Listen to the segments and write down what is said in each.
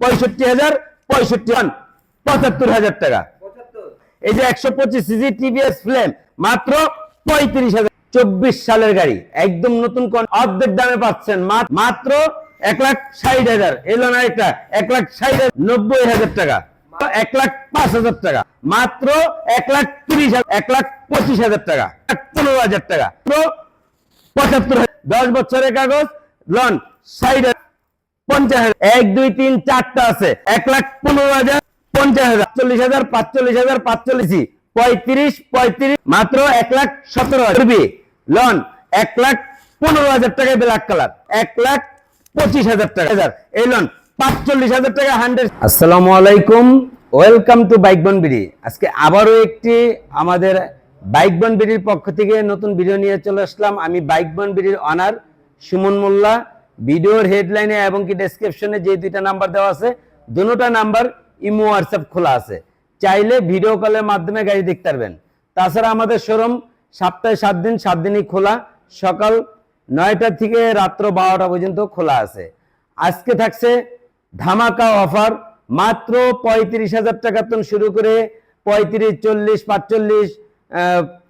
পঁয়ষট্টি হাজার পঁয়ষট্টি হান পঁচাত্তর হাজার টাকা। এই যে একশো পঁচিশ সিজি টিভিএস ফ্লেম মাত্র পঁয়ত্রিশ হাজার। চব্বিশ সালের গাড়ি একদম নতুন কোন- অর্ধেক দামে পাচ্ছেন মাত্র এক লাখ ষাট হাজার। এলো না একটা এক লাখ ষাট নব্বই হাজার টাকা। এক লাখ পাঁচ হাজার টাকা। মাত্র এক লাখ তিরিশ হাজার এক লাখ পঁচিশ হাজার টাকা। এক পনেরো হাজার টাকা। পঁচাত্তর হাজার। দশ বছরের কাগজ লন ষাট হাজার। পঞ্চাশ হাজার। এক, দুই, তিন, চারটা আছে। এক লাখ পনেরো হাজার, পঞ্চাশ হাজার, চল্লিশ হাজার, পাঁচচল্লিশ হাজার, পাঁচচল্লিশ পঁয়ত্রিশ পঁয়ত্রিশ, মাত্র এক লাখ সতেরো হাজার। লন, এক লাখ পনেরো হাজার টাকায় ব্ল্যাক কালার। এক লাখ পঁচিশ হাজার টাকা। হাজার এই লন, পাঁচচল্লিশ হাজার টাকা হান্ড্রেড। আসসালামু আলাইকুম। ওয়েলকাম টু বাইক বন বিডি। আজকে আবারও একটি আমাদের বাইক বন বিডির পক্ষ থেকে নতুন ভিডিও নিয়ে চলে আসলাম। আমি বাইক বন বিডির অনার সুমন মোল্লা। ভিডিওর হেডলাইনে এবং কি ডেসক্রিপশনে যে দুইটা নাম্বার দেওয়া আছে দুটোটা নাম্বার ইমো হোয়াটসঅ্যাপ খোলা আছে। চাইলে ভিডিও কলের মাধ্যমে গাড়ি দেখতে পারবেন। তাছাড়া আমাদের শোরুম সপ্তাহে সাত দিন, সাত দিনই খোলা। সকাল নয়টা থেকে রাত্র বারোটা পর্যন্ত খোলা আছে। আজকে থাকছে ধামাকা অফার মাত্র পঁয়ত্রিশ হাজার টাকা থেকে শুরু করে পঁয়ত্রিশ, চল্লিশ, পাঁচচল্লিশ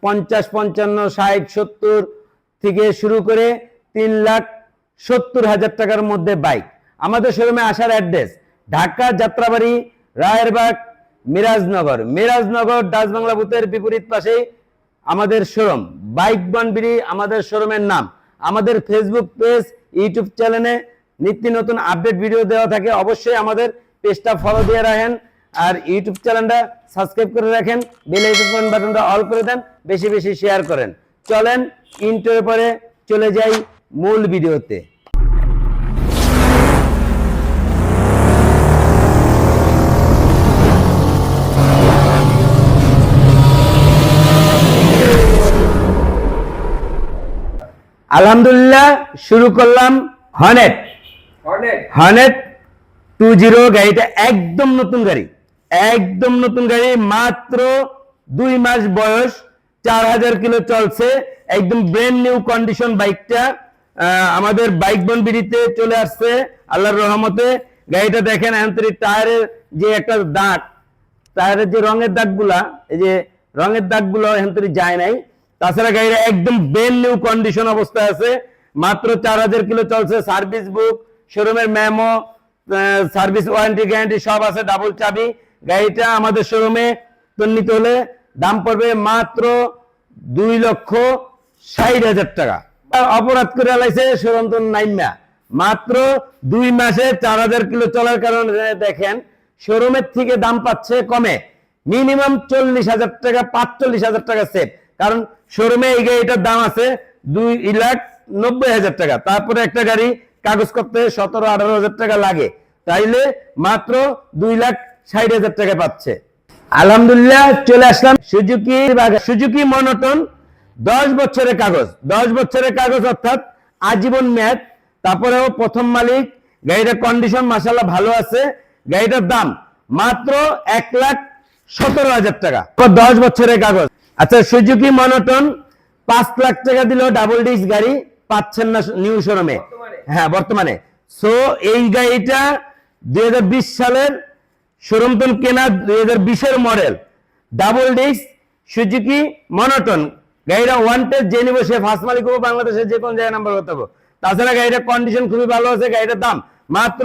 পঞ্চাশ, পঞ্চান্ন, ষাট, সত্তর থেকে শুরু করে তিন লাখ সত্তর হাজার টাকার মধ্যে বাইক। আমাদের শোরুমে আসার অ্যাড্রেস, ঢাকা যাত্রাবাড়ি, রায়েরবাগ, মিরাজনগর। মিরাজনগর, ডাচ বাংলা বুথের বিপরীত পাশে আমাদের শোরুম। বাইক বনবিড়ি আমাদের শোরুমের নাম। আমাদের ফেসবুক পেজ ইউটিউব চ্যানেলে নিত্য নতুন আপডেট ভিডিও দেওয়া থাকে। অবশ্যই আমাদের পেজটা ফলো দিয়ে রাখেন। আর ইউটিউব চ্যানেলটা সাবস্ক্রাইব করে রাখেন। বেল আইকন বাটনটা অল করে দেন। বেশি বেশি শেয়ার করেন। চলেন ইন্টার পরে চলে যাই। মূল ভিডিওতে। আলহামদুলিল্লাহ শুরু করলাম হনেট হনেট টু জিরো গাড়িটা একদম নতুন গাড়ি। একদম নতুন গাড়ি মাত্র দুই মাস বয়স চার হাজার কিলো চলছে একদম ব্র্যান্ড নিউ কন্ডিশন বাইকটা আমাদের বাইক বন বিড়িতে চলে আসছে, আল্লাহর রহমতে। গাড়িটা দেখেন অ্যান্থরি টায়ারের যে একটা দাগ, টায়ারের যে রঙের দাগগুলা, এই যে রঙের দাগগুলো এখান যায় নাই। তাছাড়া গাড়িটা একদম বেল নিউ কন্ডিশন অবস্থায় আছে। মাত্র চার হাজার কিলো চলছে সার্ভিস বুক শোরুমের ম্যামো সার্ভিস ওয়ারেন্টি গ্যারান্টি সব আছে ডাবল চাবি। গাড়িটা আমাদের শোরুমে নিতে হলে দাম পড়বে মাত্র দুই লক্ষ ষাট হাজার টাকা। অপরাধ করে লাইছে তো নাইমা মাত্র দুই মাসে চার হাজার কিলো চলার কারণে দেখেন, শোরুমের থেকে দাম পাচ্ছে কমে। মিনিমাম চল্লিশ হাজার টাকা, পাঁচচল্লিশ হাজার টাকা সেভ। কারণ শোরুমে এই গাড়িটার দাম আছে দুই লাখ নব্বই হাজার টাকা। তারপরে একটা গাড়ি কাগজ করতে সতেরো, আঠারো হাজার টাকা লাগে। তাইলে মাত্র দুই লাখ ষাট হাজার টাকা পাচ্ছে। আলহামদুলিল্লাহ, চলে আসলাম সুজুকি সুজুকি মনোটন দশ বছরের কাগজ দশ বছরের কাগজ অর্থাৎ আজীবন মেয়াদ তারপরেও প্রথম মালিক গাড়িটার কন্ডিশন মাসাল্লাহ ভালো আছে গাড়িটার দাম মাত্র এক লাখ সতেরো হাজার টাকা। দশ বছরের কাগজ। আচ্ছা সুজুকি মনোটন পাঁচ লাখ টাকা দিলেও ডাবল ডিস্ক গাড়ি পাচ্ছেন না নিউ শোরুমে হ্যাঁ বর্তমানে। সো এই গাড়িটা দুই হাজার বিশ সালের শোরুমতন কেনা দুই হাজার বিশের model double disc Suzuki monotone. গাড়িটা ওয়ান টেস্ট যে নিবো সে ফার্স্ট মালিক হব, বাংলাদেশের যে কোনো জায়গায় নাম্বার করতে হবে। তাছাড়া গাড়িটার কন্ডিশন খুবই ভালো আছে, গাড়িটার দাম মাত্র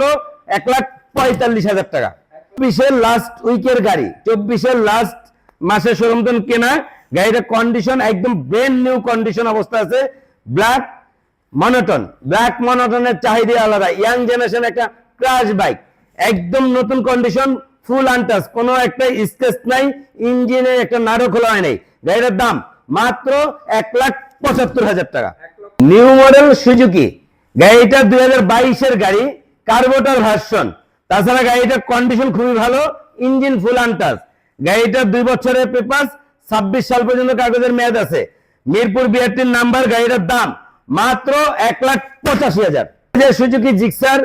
এক লাখ পঁয়তাল্লিশ হাজার টাকা। চব্বিশের লাস্ট উইকের গাড়ি, চব্বিশের লাস্ট মাসে শোরুমতন কেনা, গাড়িটার কন্ডিশন একদম ব্রেন নিউ কন্ডিশন অবস্থা আছে ব্ল্যাক মনোটন ব্ল্যাক মনোটনের চাহিদা আলাদা ইয়াং জেনারেশন একটা ক্রাশ বাইক একদম নতুন কন্ডিশন ফুল আনটাস কোনো একটা স্কেচ নাই ইঞ্জিনের একটা নাড়ো খোলা হয় নাই। গাড়িটার দাম মাত্র এক লাখ পঁচাত্তর হাজার টাকা। New model Suzuki. গাড়িটা দুই হাজার বাইশের গাড়ি কার্বোটার ভার্সন। তাছাড়া গাড়িটার কন্ডিশন খুবই ভালো ইঞ্জিন ফুল আনটাস গাড়িটার দুই বছরের পেপার ছাব্বিশ সাল পর্যন্ত কাগজের মেয়াদ আছে। মিরপুর বিআরটির নাম্বার গাড়িটার দাম মাত্র এক লাখ পঁচাশি হাজার। যে সুজুকি জিক্সার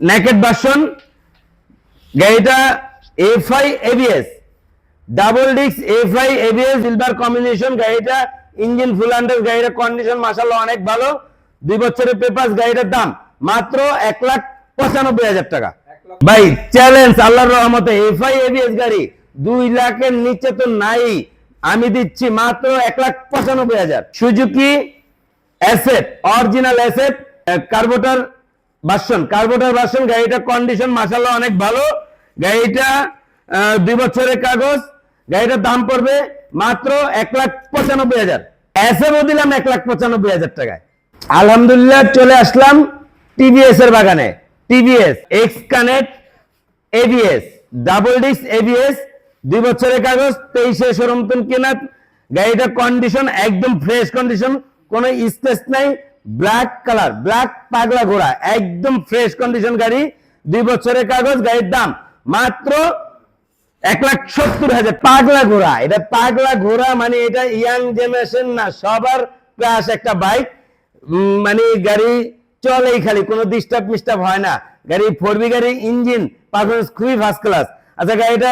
ন্যাকেট ভার্সন গাড়িটা FI ABS double disc FI ABS silver combination গাড়িটা ইঞ্জিন ফুল আন্ডার গাড়িটার কন্ডিশন মাসাল্লাহ অনেক ভালো। দুই বছরের পেপার গাড়িটার দাম মাত্র এক লাখ পঁচানব্বই হাজার টাকা। ভাই চ্যালেঞ্জ আল্লাহর রহমতে এফআই এবিএস গাড়ি দুই লাখের নিচে তো নাই। আমি দিচ্ছি মাত্র এক লাখ পঁচানব্বই হাজার। Suzuki asset original asset carburettor version carburettor version গাড়িটার কন্ডিশন মাসাল্লাহ অনেক ভালো। গাড়িটা দুই বছরের কাগজ গাড়িটার দাম পড়বে মাত্র এক লাখ পঁচানব্বই হাজার। অ্যাসেটও দিলাম এক লাখ পঁচানব্বই হাজার টাকায়। আলহামদুলিল্লাহ চলে আসলাম টিভিএস এর বাগানে। TVS X connect ABS double disc ABS দুই বছরের কাগজ, তেইশে সরমতন কেনা গাড়িটার কন্ডিশন একদম ফ্রেশ কন্ডিশন কোনো স্পেস নাই ব্ল্যাক কালার ব্ল্যাক পাগলা ঘোড়া, একদম ফ্রেশ কন্ডিশন গাড়ি, দুই বছরের কাগজ, গাড়ির দাম মাত্র এক লাখ সত্তর হাজার। পাগলা ঘোড়া। এটা পাগলা ঘোড়া মানে এটা ইয়াং জেনারেশন না, সবার ক্লাস একটা বাইক মানে গাড়ি চলেই খালি, কোনো ডিস্টার্ব মিস্টার্ব হয় না। গাড়ি ফোর বি গাড়ি ইঞ্জিন পারফরমেন্স খুবই ফার্স্ট ক্লাস আচ্ছা গাড়িটা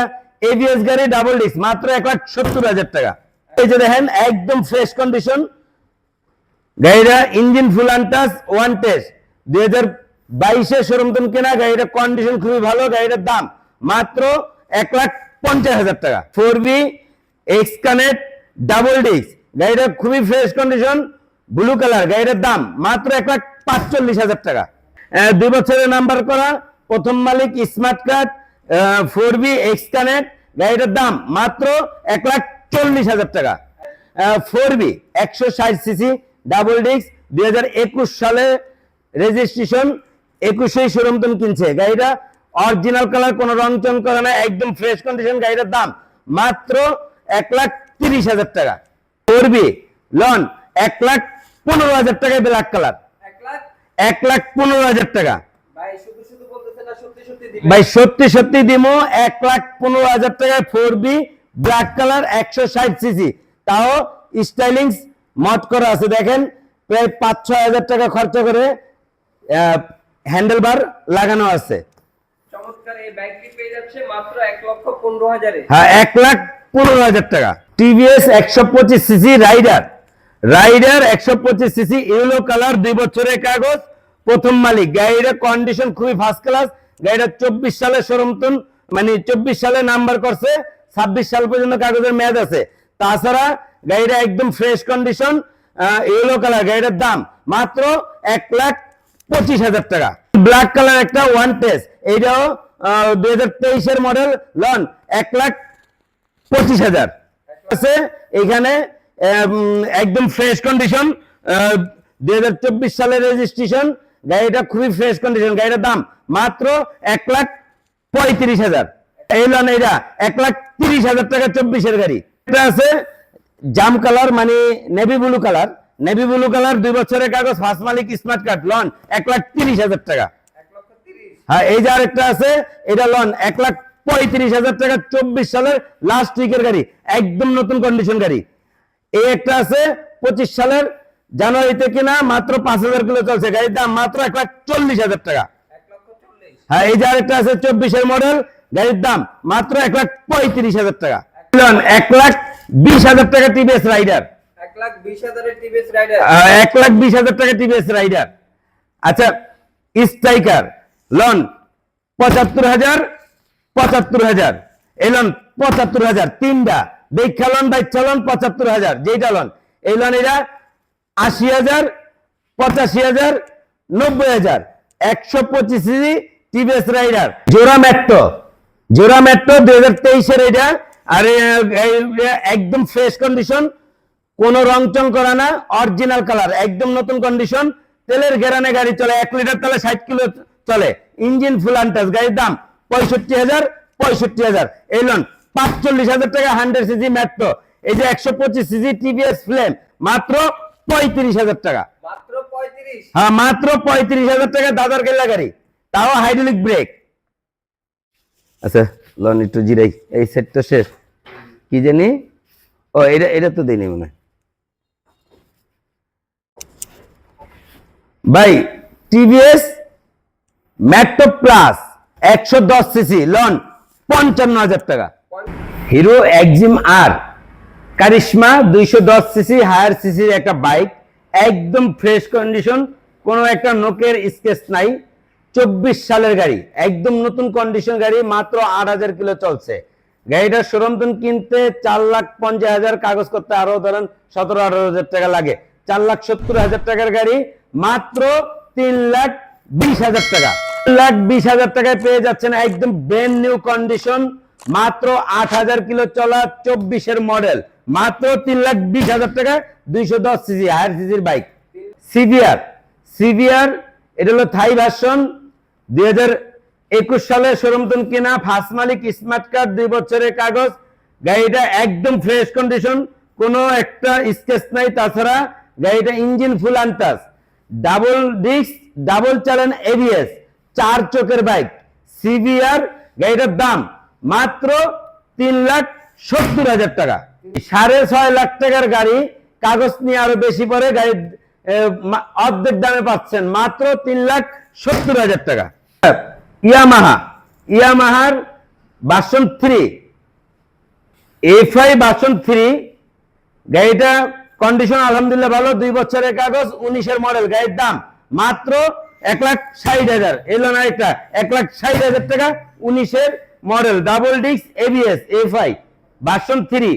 এবিএস গাড়ি ডাবল ডিস্ক মাত্র এক লাখ সত্তর হাজার টাকা। এই যে দেখেন, একদম ফ্রেশ কন্ডিশন গাড়িটা engine full untouched one test দুই হাজার বাইশে শোরুমতন কেনা গাড়িটা কন্ডিশন খুবই ভালো, গাড়িটার দাম মাত্র এক লাখ পঞ্চাশ হাজার টাকা। Four B X connect double disc গাড়িটা খুবই ফ্রেশ কন্ডিশন ব্লু কালার গাড়িটার দাম মাত্র এক লাখ পাঁচচল্লিশ হাজার টাকা। দুই বছরের নাম্বার করা, প্রথম মালিক smart card four B X connect গাড়িটার দাম মাত্র এক লাখ চল্লিশ হাজার টাকা। ফোর বি, একশো ষাট সিসি ডাবল ডিস্ক দুই হাজার একুশ সালে রেজিস্ট্রেশন একুশেই শোরুমতন কিনছে। গাড়িটা অরিজিনাল কালার কোনো রং চং করে না একদম ফ্রেশ কন্ডিশন গাড়িটার দাম মাত্র এক লাখ তিরিশ হাজার টাকা। ফোর বি লন এক লাখ পনেরো হাজার টাকায় ব্ল্যাক কালার এক লাখ পনেরো হাজার টাকা। ভাই সত্যি সত্যি দিমো এক লাখ পনেরো হাজার টাকায় ফোর বি ব্ল্যাক কালার একশো ষাট সিসি তাও স্টাইলিংস মট করা আছে দেখেন প্রায় পাঁচ ছয় হাজার টাকা খরচা করে হ্যান্ডেল বার লাগানো আছে। হ্যাঁ এক লাখ পনেরো হাজার টাকা। টিভিএস একশো পঁচিশ সিসি রাইডার রাইডার একশো পঁচিশ সিসি ইউলো কালার দুই বছরের কাগজ কন্ডিশন খুবই চব্বিশ সালে সরমতন মানে চব্বিশ সালে নাম্বার করছে, ছাব্বিশ সাল পর্যন্ত কাগজের মেয়াদ আছে। তাছাড়া গাড়িটা একদম ফ্রেশ কন্ডিশন ইউলো কালার গাড়িটার দাম মাত্র এক লাখ পঁচিশ হাজার টাকা। ব্ল্যাক কালার একটা ওয়ান টেস্ট এইটাও দুই হাজার তেইশের মডেল লন, এক লাখ পঁচিশ হাজার। আছে, এখানে একদম ফ্রেশ কন্ডিশন দুই হাজার চব্বিশ সালের রেজিস্ট্রেশন গাড়িটা খুবই ফ্রেশ কন্ডিশন গাড়িটার দাম মাত্র এক লাখ পঁয়ত্রিশ হাজার। এই লন এটা এক লাখ তিরিশ হাজার টাকা চব্বিশের গাড়ি। এটা আছে, জাম কালার মানে navy blue colour navy blue colour দুই বছরের কাগজ ফার্স্ট মালিক স্মার্ট কার্ড লন, এক লাখ তিরিশ হাজার টাকা। হ্যাঁ এই যে আরেকটা আছে এটা লন এক লাখ পঁয়ত্রিশ হাজার টাকা চব্বিশ সালের লাস্ট উইকের গাড়ি একদম নতুন কন্ডিশন গাড়ি। এই একটা আছে পঁচিশ সালের জানুয়ারিতে কিনা মাত্র পাঁচ হাজার কিলো চলছে। গাড়ির দাম মাত্র এক লাখ চল্লিশ হাজার টাকা। হ্যাঁ এই যে আরেকটা আছে চব্বিশের মডেল গাড়ির দাম মাত্র এক লাখ পঁয়ত্রিশ হাজার টাকা। লন এক লাখ বিশ হাজার টাকা টিভিএস রাইডার এক লাখ বিশ হাজার টাকা টিভিএস রাইডার আচ্ছা স্ট্রাইকার লন, পঁচাত্তর হাজার পঁচাত্তর হাজার। এই লন, পঁচাত্তর হাজার, তিনটা। দেখা লন বাচ্চা লন, পঁচাত্তর হাজার যেটা লন। এই লন এরা আশি হাজার, পঁচাশি হাজার, নব্বই হাজার। একশো পঁচিশ টিভিএস রাইডার। জোড়া মেট্রো জোড়া মেট্রো দুই হাজার তেইশের এটা। আর একদম ফ্রেশ কন্ডিশন কোন রং চং করা না অরিজিনাল কালার একদম নতুন কন্ডিশন তেলের গেরানে গাড়ি চলে, এক লিটার তেলে ষাট কিলো চলে। ইঞ্জিন ফুল আনটাস গাড়ির দাম পঁয়ষট্টি হাজার পঁয়ষট্টি হাজার। এই লোন পাঁচচল্লিশ হাজার টাকা হান্ড্রেড সিসি মেট্রো এই যে একশো পঁচিশ সিসি টিভিএস ফ্লেম মাত্র পঁয়ত্রিশ হাজার টাকা। হ্যাঁ মাত্র পঁয়ত্রিশ হাজার টাকা দাদার কেল্লা গাড়ি। তাও হাইড্রোলিক ব্রেক আচ্ছা লন একটু জিরাই। এই সেট তো শেষ। কি জানি? ও এটা এটা তো দিইনি মনে হয়। ভাই টিভিএস ম্যাট্রো প্লাস একশো দশ সিসি লন, পঞ্চান্ন হাজার টাকা। হিরো একজিম আর কারিশমা দুইশো দশ সিসি হায়ার সিসির একটা বাইক একদম ফ্রেশ কন্ডিশন কোনো একটা নোকের স্কেচ নাই, চব্বিশ সালের গাড়ি, একদম নতুন কন্ডিশন গাড়ি, মাত্র আট হাজার কিলো চলছে। গাড়িটার শোরুম কিনতে চার লাখ পঞ্চাশ হাজার, কাগজ করতে আরও ধরেন সতেরো আঠারো হাজার টাকা লাগে। চার লাখ সত্তর হাজার টাকার গাড়ি, মাত্র তিন লাখ বিশ হাজার টাকা। লাখ বিশ হাজার টাকায় পেয়ে যাচ্ছেন একদম ব্র্যান্ড নিউ কন্ডিশন মাত্র আট হাজার কিলো চলা মডেল মাত্র তিন লাখ বিশ হাজার টাকা দুইশো দশ সিসি হায়ার সিসির বাইক সিভিআর সিভিআর এটা হলো থাই ভার্সন দুই হাজার একুশ সালে শোরুমতন কেনা ফার্স্ট মালিক স্মার্ট কার্ড দুই বছরের কাগজ, গাড়িটা একদম ফ্রেশ কন্ডিশন কোনো একটা স্কেচ নাই, তাছাড়া গাড়িটা engine full untouched double disc double চালান এবিএস চার চোখের বাইক। সিভিআর গাড়িটার দাম মাত্র তিন লাখ সত্তর হাজার টাকা। সাড়ে ছয় লাখ টাকার গাড়ি কাগজ নিয়ে আরও বেশি পরে গাড়ি আহ, মা- অর্ধেক দামে পাচ্ছেন মাত্র তিন লাখ সত্তর হাজার টাকা। ইয়ামাহা ইয়ামাহার বাসন থ্রি এফআই বাসন থ্রি গাড়িটা কন্ডিশন আলহামদুলিল্লাহ ভালো দুই বছরের কাগজ উনিশের মডেল গাড়ির দাম মাত্র এক লাখ ষাট হাজার। এলো না একটা এক লাখ ষাট হাজার টাকা উনিশের model double disc ABS FI বাসন থ্রি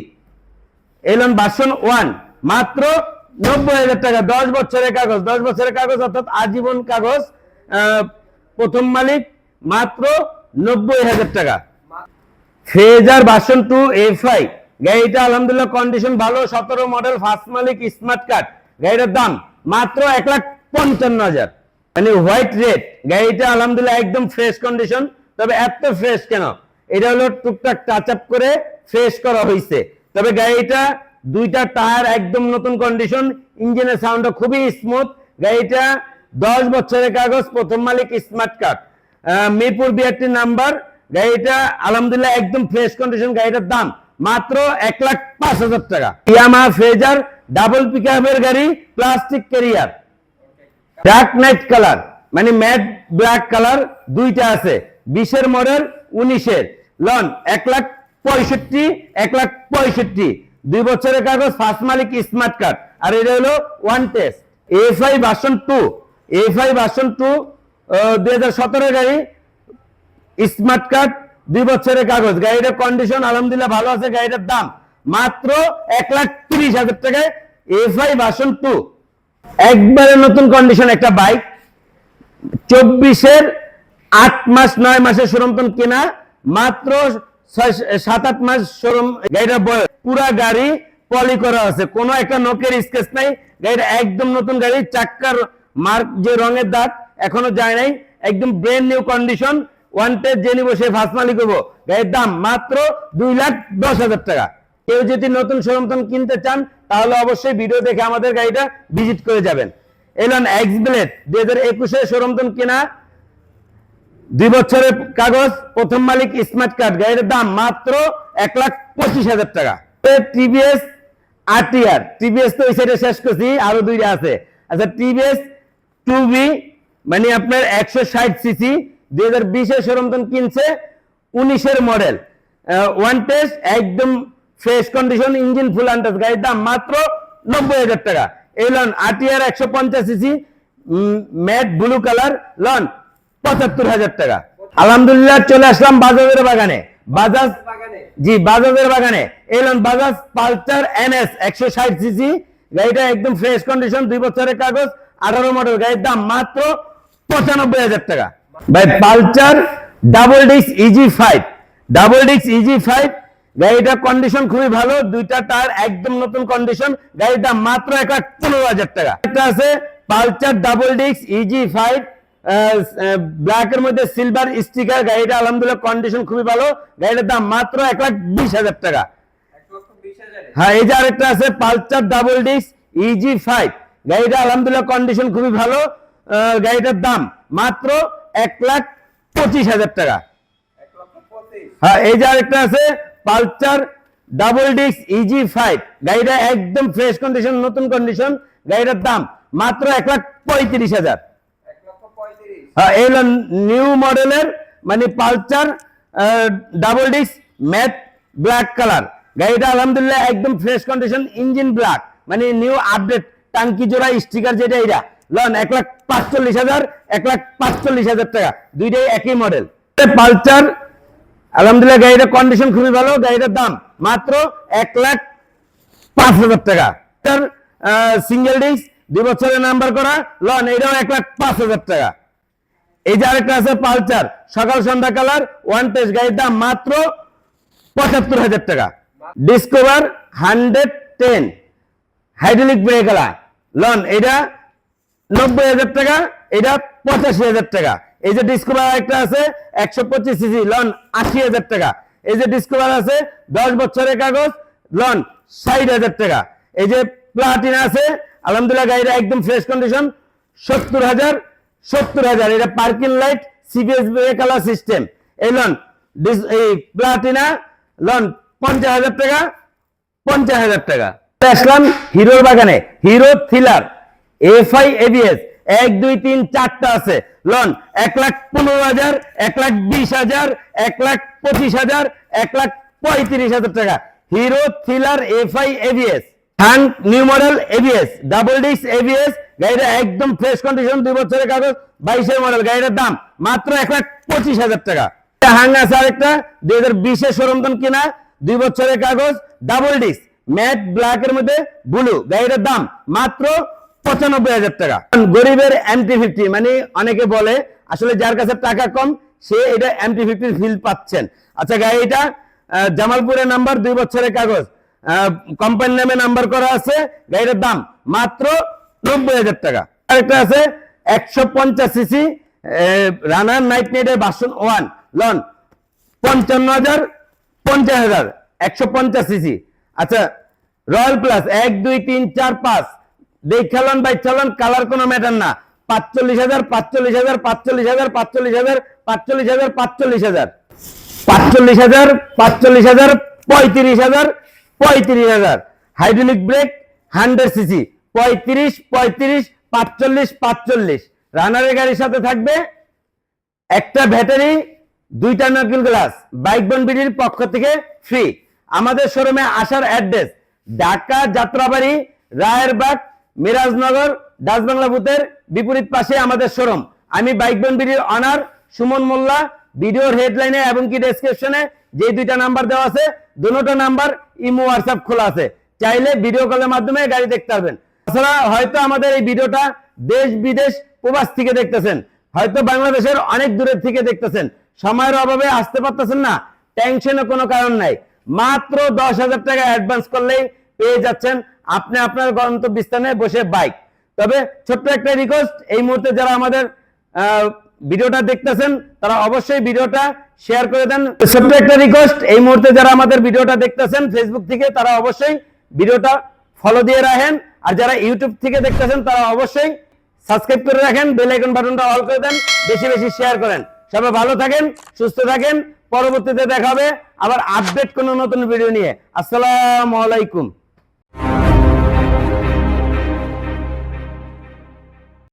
এলন বাসন ওয়ান মাত্র নব্বই হাজার টাকা, দশ বছরের কাগজ, দশ বছরের কাগজ অর্থাৎ আজীবন কাগজ প্রথম মালিক, মাত্র নব্বই হাজার টাকা। ফেজার ভার্সন টু এফআই গাড়িটা আলহামদুলিল্লাহ কন্ডিশন ভালো, সতেরো মডেল ফার্স্ট মালিক স্মার্ট কার্ড গাড়িটার দাম মাত্র এক লাখ পঞ্চান্ন হাজার। মানে হোয়াইট রেড গাড়িটা আলহামদুলিল্লাহ একদম ফ্রেশ কন্ডিশন তবে এত ফ্রেশ কেন? এটা হলো টুকটাক টাচ আপ করে ফ্রেশ করা হয়েছে তবে গাড়িটা দুইটা টায়ার একদম নতুন কন্ডিশন ইঞ্জিনের সাউন্ডটা খুবই স্মুথ গাড়িটা দশ বছরের কাগজ, প্রথম মালিক smart card Mirpur BRT number গাড়িটা আলহামদুলিল্লাহ একদম ফ্রেশ কন্ডিশন গাড়িটার দাম মাত্র এক লাখ পাঁচ হাজার টাকা। ইয়ামা ফ্রেজার ডাবল পিক গাড়ি plastic carrier dark night colour মানে ম্যাট ব্ল্যাক কালার দুইটা আছে। বিশের মডেল, উনিশের। লন, এক লাখ পঁয়ষট্টি, এক লাখ পঁয়ষট্টি। দুই বছরের কাগজ ফার্স্ট মালিক স্মার্ট কার্ড আর এটা হলো one test F I version two F I version two দুই হাজার সতেরো গাড়ি স্মার্ট কার্ড দুই বছরের কাগজ। গাড়িটার কন্ডিশন আলহামদুলিল্লাহ ভালো আছে, গাড়িটার দাম। মাত্র এক লাখ তিরিশ হাজার টাকায় এফ আই ভার্সন টু একবারে নতুন কন্ডিশন একটা বাইক চব্বিশের আট মাস, নয় মাসের শোরুমতন কেনা, মাত্র সাত, আট মাস শোরুম বয়স। পুরা গাড়ি পলি করা আছে, কোনো একটা নোকের স্কেচ নাই, গাড়িটা একদম নতুন গাড়ি, চাক্কার মার্ক যে রঙের দাগ, এখনও যায় নাই, একদম ব্রেন নিউ কন্ডিশন ওয়ান্টেড যে নিবো সে ফার্স্ট মালিক হব গাড়ির দাম মাত্র দুই লাখ দশ হাজার টাকা। কেউ যদি নতুন শোরুমতন কিনতে চান তাহলে অবশ্যই ভিডিও দেখে আমাদের গাড়িটা ভিজিট করে যাবেন। এলন এক্স ব্লেড দুই হাজার একুশে শোরুমতন কেনা দুই বছরের কাগজ, প্রথম মালিক স্মার্ট কার্ড গাড়ির দাম মাত্র এক লাখ পঁচিশ হাজার টাকা। টিভিএস আরটিআর টিভিএস তো ওই সাইডে শেষ করছি, আরও দুইটা আছে। আচ্ছা টিভিএস টু বি মানে আপনার একশো ষাট সিসি, দুই হাজার বিশে শোরুমতন কিনছে উনিশের মডেল ওয়ান টেস্ট একদম ফ্রেশ কন্ডিশন, ইঞ্জিন ফুল আন্টাস গাড়ির দাম মাত্র নব্বই হাজার টাকা। এই লন আরটিআর একশো পঞ্চাশ সিসি ম্যাট ব্লু কালার লন পঁচাত্তর হাজার টাকা। আলহামদুলিল্লাহ, চলে আসলাম বাজাজের বাগানে। বাজাজ জি, বাজাজের বাগানে। এই লন বাজাজ পালসার এনএস একশো ষাট সিসি গাড়িটা একদম ফ্রেশ কন্ডিশন দুই বছরের কাগজ, আঠারো মডেল গাড়ির দাম মাত্র পঁচানব্বই হাজার টাকা। ভাই, Pulsar double disc easy five double disc easy five গাড়িটার কন্ডিশন খুবই ভালো দুইটা টায়ার একদম নতুন কন্ডিশন গাড়িটা মাত্র এক লাখ পনেরো হাজার টাকা। একটা আছে Pulsar double disc easy five black এর মধ্যে সিলভার স্টিকার গাড়িটা আলহামদুলিল্লাহ কন্ডিশন খুবই ভালো গাড়িটার দাম মাত্র এক লাখ বিশ হাজার টাকা। হ্যাঁ এই যে আরেকটা আছে Pulsar double disc easy five গাড়িটা আলহামদুলিল্লাহ কন্ডিশন খুবই ভালো গাড়িটার দাম মাত্র এক লাখ পঁচিশ হাজার টাকা। হ্যাঁ এই যে আরেকটা আছে Pulsar double disc easy five গাড়িটা একদম ফ্রেশ কন্ডিশন নতুন কন্ডিশন গাড়িটার দাম মাত্র এক লাখ পঁয়ত্রিশ হাজার। হ্যাঁ নিউ মডেলের মানে Pulsar double disc matte black colour গাড়িটা আলহামদুলিল্লাহ একদম ফ্রেশ কন্ডিশন ইঞ্জিন ব্ল্যাক মানে নিউ আপডেট টাঙ্কি জোড়া স্টিকার যেটা এটা লন, এক লাখ পাঁচচল্লিশ হাজার, এক লাখ পাঁচচল্লিশ হাজার টাকা। দুইটাই একই মডেল পালচার আলহামদুলিল্লাহ, গাড়িটার কন্ডিশন খুবই ভালো। গাড়িটার দাম মাত্র এক লাখ পাঁচ হাজার টাকা। তার সিঙ্গেল ডিস্ক দুই বছরের নাম্বার করা, লন এটাও এক লাখ পাঁচ হাজার টাকা। এই যে আরেকটা আছে পালচার সকাল সন্ধ্যা কালার ওয়ান টেস্ট গাড়ির দাম মাত্র পঁচাত্তর হাজার টাকা। ডিসকভার হান্ড্রেড টেন হাইড্রোলিক ব্রেকালা লন এটা নব্বই হাজার টাকা এটা পঁচাশি হাজার টাকা। এই যে ডিসকভার একটা আছে, একশো পঁচিশ সিসি লন আশি হাজার টাকা। এই যে ডিসকভার আছে, দশ বছরের কাগজ লন ষাট হাজার টাকা। এই যে প্লাটিনা আছে, আলহামদুলিল্লাহ গাড়িটা একদম ফ্রেশ কন্ডিশন সত্তর হাজার সত্তর হাজার। এটা parking light C B S colour system এই লন এই প্লাটিনা লন পঞ্চাশ হাজার টাকা, পঞ্চাশ হাজার টাকা। আসলাম হিরোর বাগানে। হিরো থ্রিলার এফআই এবিএস এক, দুই, তিন, চারটা আছে। লন, এক লাখ পনেরো হাজার, এক লাখ বিশ হাজার, এক লাখ পঁচিশ হাজার, এক লাখ পঁয়ত্রিশ হাজার টাকা। হিরো থ্রিলার এফআই এভিএস, থান, new model ABS double disc ABS গাড়িটা একদম ফ্রেশ কন্ডিশন, দুই বছরের কাগজ, বাইশের মডেল, গাড়িটার দাম মাত্র এক লাখ পঁচিশ হাজার টাকা। হাং আছে আরেকটা, দুই হাজার বিশের সরঞ্জাম কিনা, দুই বছরের কাগজ, ডাবল ডিস্ক, ম্যাট ব্ল্যাক এর মধ্যে ব্লু, গাড়িটার দাম মাত্র পঁচানব্বই হাজার টাকা। গরিবের এমটি ফিফটি মানে অনেকে বলে আসলে যার কাছে টাকা কম সে এটা এমটি ফিফটির ফিল পাচ্ছেন। আচ্ছা গাড়িটা আহ, জামালপুরের নাম্বার দুই বছরের কাগজ। কোম্পানি নামে নাম্বার করা আছে। গাড়িটার দাম মাত্র নব্বই হাজার টাকা। আরেকটা আছে একশো পঞ্চাশ সিসি রানার নাইট নেটের বাসন ওয়ান লন পঞ্চান্ন হাজার পঞ্চাশ হাজার একশো পঞ্চাশ সিসি আচ্ছা রয়্যাল প্লাস এক দুই তিন চার পাঁচ। দেখালন বাই চালন কালার কোনো ম্যাটার না। পাঁচচল্লিশ হাজার পাঁচচল্লিশ হাজার পাঁচচল্লিশ হাজার পাঁচচল্লিশ হাজার পাঁচচল্লিশ হাজার পাঁচচল্লিশ হাজার। পাঁচচল্লিশ হাজার পাঁচচল্লিশ হাজার, পঁয়ত্রিশ হাজার পঁয়ত্রিশ হাজার। হাইড্রোলিক ব্রেক হান্ড্রেড সিসি পঁয়ত্রিশ পঁয়ত্রিশ, পাঁচচল্লিশ পাঁচচল্লিশ। রানারের গাড়ির সাথে থাকবে একটা ব্যাটারি দুইটা নারকেল গ্লাস বাইক বনবিডির পক্ষ থেকে ফ্রি আমাদের শোরুমে আসার অ্যাড্রেস ঢাকা যাত্রাবাড়ি, রায়েরবাগ মিরাজনগর ডাচবাংলা বুথের বিপরীত পাশে আমাদের শোরুম। আমি বাইক বনবিডির অনার সুমন মোল্লা, ভিডিওর হেডলাইনে এবং কি ডেসক্রিপশনে যে দুইটা নাম্বার দেওয়া আছে দুটো নাম্বার ইমো হোয়াটসঅ্যাপ খোলা আছে। চাইলে ভিডিও কলের মাধ্যমে গাড়ি দেখতে পারবেন। তাছাড়া হয়তো আমাদের এই ভিডিওটা দেশ বিদেশ প্রবাস থেকে দেখতেছেন। হয়তো বাংলাদেশের অনেক দূরের থেকে দেখতেছেন। সময়ের অভাবে আসতে পারতেছেন না। টেনশনের কোনো কারণ নাই। মাত্র দশ হাজার টাকা অ্যাডভান্স করলেই পেয়ে যাচ্ছেন আপনি আপনার গন্তব্যস্থানে বসে বাইক তবে ছোট্ট একটা রিকোয়েস্ট এই মুহূর্তে যারা আমাদের ভিডিওটা দেখতেছেন, তারা অবশ্যই ভিডিওটা শেয়ার করে দেন। ছোট্ট একটা রিকোয়েস্ট এই মুহূর্তে যারা আমাদের ভিডিওটা দেখতেছেন ফেসবুক থেকে, তারা অবশ্যই ভিডিওটা ফলো দিয়ে রাখেন। আর যারা ইউটিউব থেকে দেখতেছেন, তারা অবশ্যই সাবস্ক্রাইব করে রাখেন বেল আইকন বাটনটা অল করে দেন, বেশি বেশি শেয়ার করেন। সবাই ভালো থাকেন, সুস্থ থাকেন, পরবর্তীতে দেখা হবে আবার আপডেট কোনো নতুন ভিডিও নিয়ে। আসসালামু আলাইকুম।